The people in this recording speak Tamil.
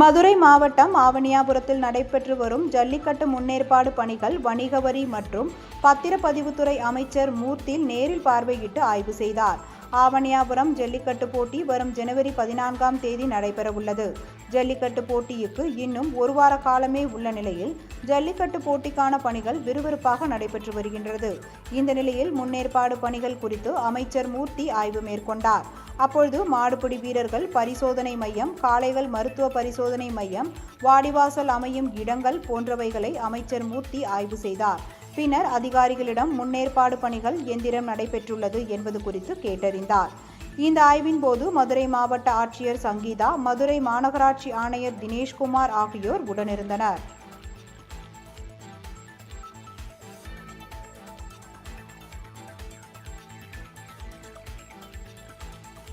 மதுரை மாவட்டம் ஆவணியாபுரத்தில் நடைபெற்று வரும் ஜல்லிக்கட்டு முன்னேற்பாடு பணிகள் வணிக வரி மற்றும் பத்திரப்பதிவுத்துறை அமைச்சர் மூர்த்தி நேரில் பார்வையிட்டு ஆய்வு செய்தார். ஆவணியாபுரம் ஜல்லிக்கட்டு போட்டி வரும் ஜனவரி பதினான்காம் தேதி நடைபெறவுள்ளது. ஜல்லிக்கட்டு போட்டிக்கு இன்னும் ஒரு வார காலமே உள்ள நிலையில் ஜல்லிக்கட்டு போட்டிக்கான பணிகள் விறுவிறுப்பாக நடைபெற்று வருகின்றது. இந்த நிலையில் முன்னேற்பாடு பணிகள் குறித்து அமைச்சர் மூர்த்தி ஆய்வு மேற்கொண்டார். அப்பொழுது மாடுபிடி வீரர்கள் பரிசோதனை மையம் காளைகள் மருத்துவ பரிசோதனை மையம் வாடிவாசல் அமையும் இடங்கள் போன்றவைகளை அமைச்சர் மூர்த்தி ஆய்வு செய்தார். பின்னர் அதிகாரிகளிடம் முன்னேற்பாடு பணிகள் எந்திரம் நடைபெற்றுள்ளது என்பது குறித்து கேட்டறிந்தார். இந்த ஆய்வின் போது மதுரை மாவட்ட ஆட்சியர் சங்கீதா மதுரை மாநகராட்சி ஆணையர் தினேஷ்குமார் ஆகியோர் உடனிருந்தனர்.